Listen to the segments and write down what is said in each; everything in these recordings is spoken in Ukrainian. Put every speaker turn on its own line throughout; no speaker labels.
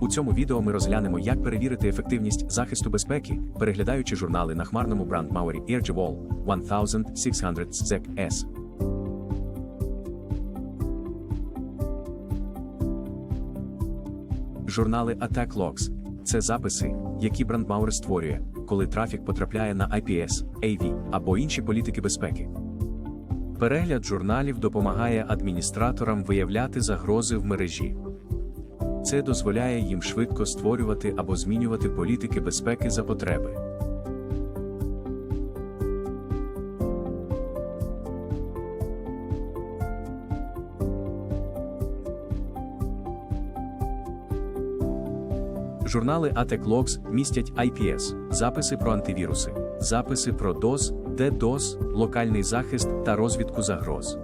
У цьому відео ми розглянемо, як перевірити ефективність захисту безпеки, переглядаючи журнали на хмарному брандмауері Airjewall 1600 ZEC-S. Журнали Attack Logs – це записи, які брандмауер створює, коли трафік потрапляє на IPS, AV або інші політики безпеки. Перегляд журналів допомагає адміністраторам виявляти загрози в мережі. Це дозволяє їм швидко створювати або змінювати політики безпеки за потреби. Журнали ATEC Logs містять IPS, записи про антивіруси, записи про DOS, DDoS, локальний захист та розвідку загроз.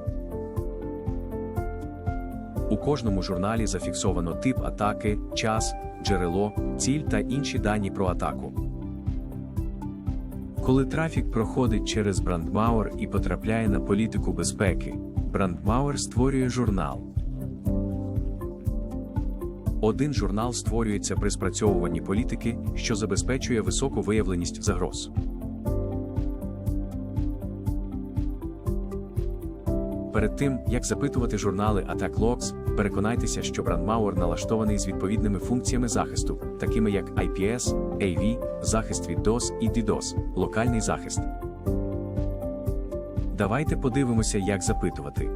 У кожному журналі зафіксовано тип атаки, час, джерело, ціль та інші дані про атаку. Коли трафік проходить через Брандмауер і потрапляє на політику безпеки, Брандмауер створює журнал. Один журнал створюється при спрацьовуванні політики, що забезпечує високу виявленість загроз. Перед тим, як запитувати журнали Attack Logs, переконайтеся, що брандмауер налаштований з відповідними функціями захисту, такими як IPS, AV, захист від DOS і DDoS, локальний захист. Давайте подивимося, як запитувати.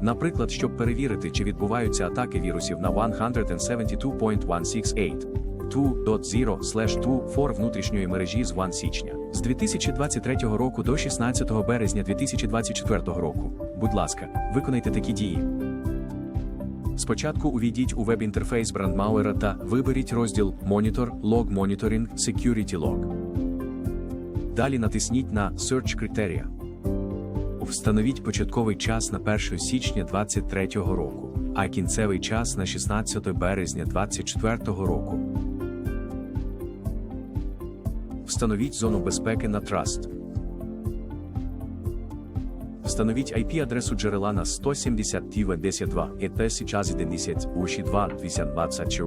Наприклад, щоб перевірити, чи відбуваються атаки вірусів на 172.168 2.0/2 внутрішньої мережі з 1 січня з 2023 року до 16 березня 2024 року. Будь ласка, виконайте такі дії. Спочатку увійдіть у веб-інтерфейс брандмауера та виберіть розділ Monitor Log Monitoring Security Log. Далі натисніть на Search Criteria. Встановіть початковий час на 1 січня 2023 року, а кінцевий час на 16 березня 2024 року. Встановіть зону безпеки на Trust. Встановіть IP-адресу джерела на 170.10.2 і 1010 уші 2 220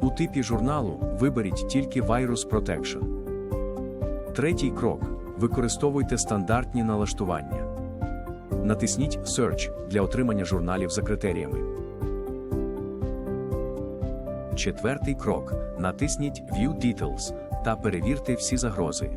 У типі журналу виберіть тільки Virus Protection. Третій крок. Використовуйте стандартні налаштування. Натисніть Search для отримання журналів за критеріями. Четвертий крок. Натисніть View Details та перевірте всі загрози.